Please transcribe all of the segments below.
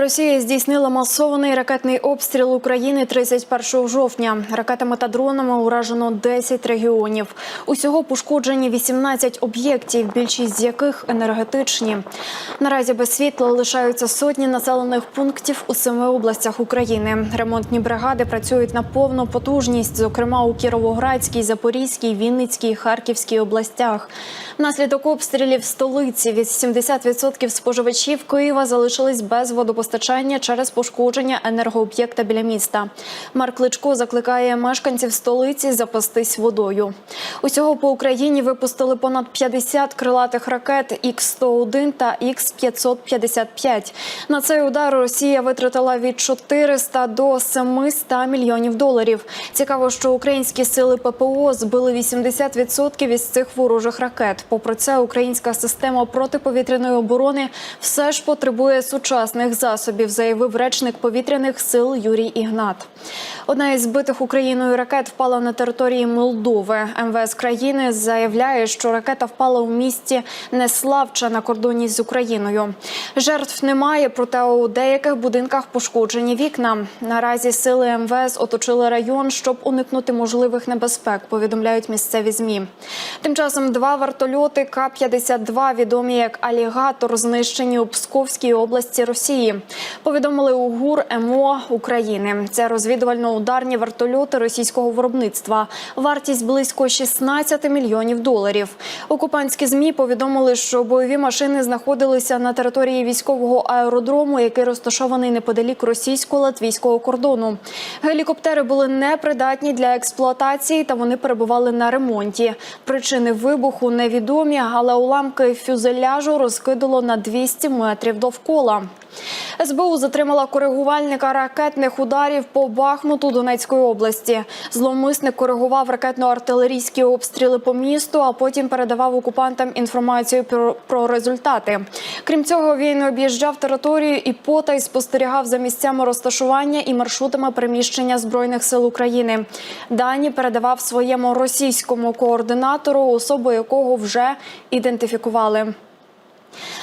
Росія здійснила масований ракетний обстріл України 31 жовтня. Ракетами та дронами уражено 10 регіонів. Усього пошкоджені 18 об'єктів, більшість з яких енергетичні. Наразі без світла лишаються сотні населених пунктів у семи областях України. Ремонтні бригади працюють на повну потужність, зокрема у Кіровоградській, Запорізькій, Вінницькій, Харківській областях. Внаслідок обстрілів столиці 80% споживачів Києва залишились без водопостачання через пошкодження енергооб'єкта біля міста. Марк Кличко закликає мешканців столиці запастись водою. Усього по Україні випустили понад 50 крилатих ракет Х-101 та Х-555. На цей удар Росія витратила від 400 до 700 мільйонів доларів. Цікаво, що українські сили ППО збили 80% із цих ворожих ракет. Попри це, українська система протиповітряної оборони все ж потребує сучасних засобів, заявив речник повітряних сил Юрій Ігнат. Одна із збитих Україною ракет впала на території Молдови. МВС країни заявляє, що ракета впала у місті Неславча на кордоні з Україною. Жертв немає, проте у деяких будинках пошкоджені вікна. Наразі сили МВС оточили район, щоб уникнути можливих небезпек. Повідомляють місцеві змі. Тим часом два вертольоти К-52, відомі як алігатор, знищені у Псковській області Росії. Повідомили у ГУР МО України. Це розвідувально-ударні вертольоти російського виробництва. Вартість близько 16 мільйонів доларів. Окупантські змі повідомили, що бойові машини знаходилися на території військового аеродрому, який розташований неподалік російсько-латвійського кордону. Гелікоптери були непридатні для експлуатації та вони перебували на ремонті. Причини вибуху невідомі, але уламки фюзеляжу розкидало на 200 метрів довкола. СБУ затримала коригувальника ракетних ударів по Бахмуту Донецької області. Зловмисник коригував ракетно-артилерійські обстріли по місту, а потім передавав окупантам інформацію про, результати. Крім цього, він об'їжджав територію і потай спостерігав за місцями розташування і маршрутами переміщення збройних сил України. Дані передавав своєму російському координатору, особу якого вже ідентифікували.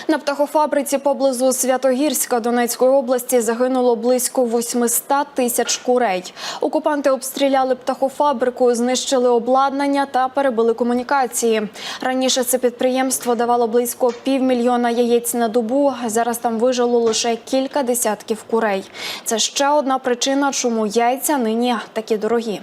На птахофабриці поблизу Святогірська Донецької області загинуло близько 800 тисяч курей. Окупанти обстріляли птахофабрику, знищили обладнання та перебили комунікації. Раніше це підприємство давало близько півмільйона яєць на добу. Зараз там вижило лише кілька десятків курей. Це ще одна причина, чому яйця нині такі дорогі.